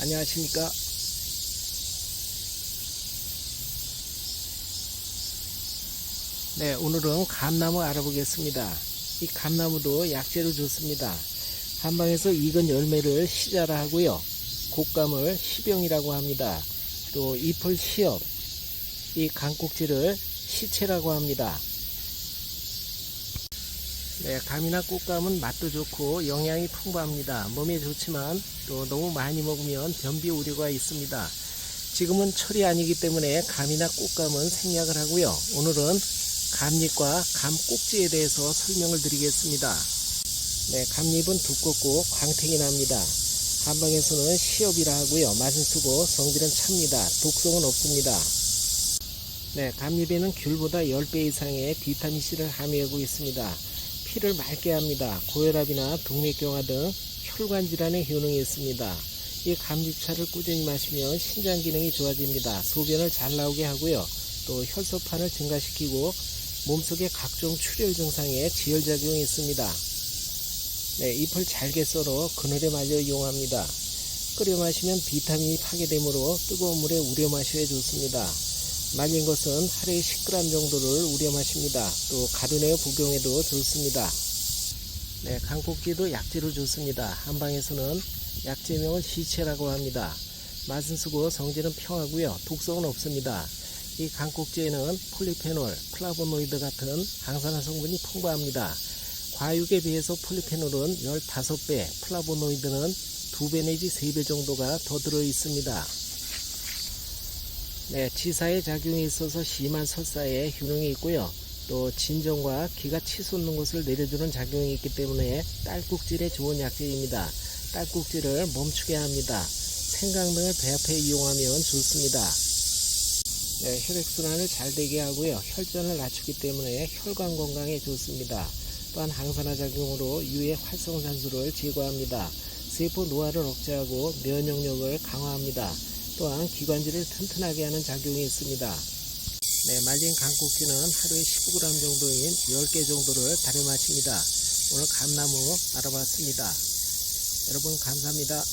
안녕하십니까. 네, 오늘은 감나무 알아보겠습니다. 이 감나무도 약재로 좋습니다. 한방에서 익은 열매를 시자라 하고요. 곶감을 시병이라고 합니다. 또 잎을 시엽, 이 강꼭지를 시체라고 합니다. 네, 감이나 꽃감은 맛도 좋고 영양이 풍부합니다. 몸에 좋지만 또 너무 많이 먹으면 변비 우려가 있습니다. 지금은 철이 아니기 때문에 감이나 꽃감은 생략을 하고요. 오늘은 감잎과 감꼭지에 대해서 설명을 드리겠습니다. 네, 감잎은 두껍고 광택이 납니다. 한방에서는 시엽이라 하고요. 맛은 쓰고 성질은 찹니다. 독성은 없습니다. 네, 감잎에는 귤보다 10배 이상의 비타민C를 함유하고 있습니다. 피를 맑게 합니다. 고혈압이나 동맥경화 등 혈관 질환에 효능이 있습니다. 이 감잎차를 꾸준히 마시면 신장 기능이 좋아집니다. 소변을 잘 나오게 하고요. 또 혈소판을 증가시키고 몸속의 각종 출혈 증상에 지혈작용이 있습니다. 네, 잎을 잘게 썰어 그늘에 말려 이용합니다. 끓여 마시면 비타민이 파괴되므로 뜨거운 물에 우려 마셔야 좋습니다. 말린 것은 하루에 10g 정도를 우려 마십니다. 또 가루내어 복용해도 좋습니다. 네, 강꼭지도 약재로 좋습니다. 한방에서는 약재명은 시체라고 합니다. 맛은 쓰고 성질은 평하고요. 독성은 없습니다. 이 강꼭지에는 폴리페놀, 플라보노이드 같은 항산화 성분이 풍부합니다. 과육에 비해서 폴리페놀은 15배, 플라보노이드는 2배 내지 3배 정도가 더 들어 있습니다. 네, 지사의 작용이 있어서 심한 설사에 효능이 있고요. 또 진정과 기가 치솟는 것을 내려주는 작용이 있기 때문에 딸꾹질에 좋은 약재입니다. 딸꾹질을 멈추게 합니다. 생강 등을 배합해 이용하면 좋습니다. 네, 혈액순환을 잘 되게 하고요. 혈전을 낮추기 때문에 혈관 건강에 좋습니다. 또한 항산화 작용으로 유해 활성산소를 제거합니다. 세포 노화를 억제하고 면역력을 강화합니다. 또한 기관지를 튼튼하게 하는 작용이 있습니다. 네, 말린 강꼭지는 하루에 15g 정도인 10개 정도를 다려 마십니다. 오늘 감나무 알아봤습니다. 여러분 감사합니다.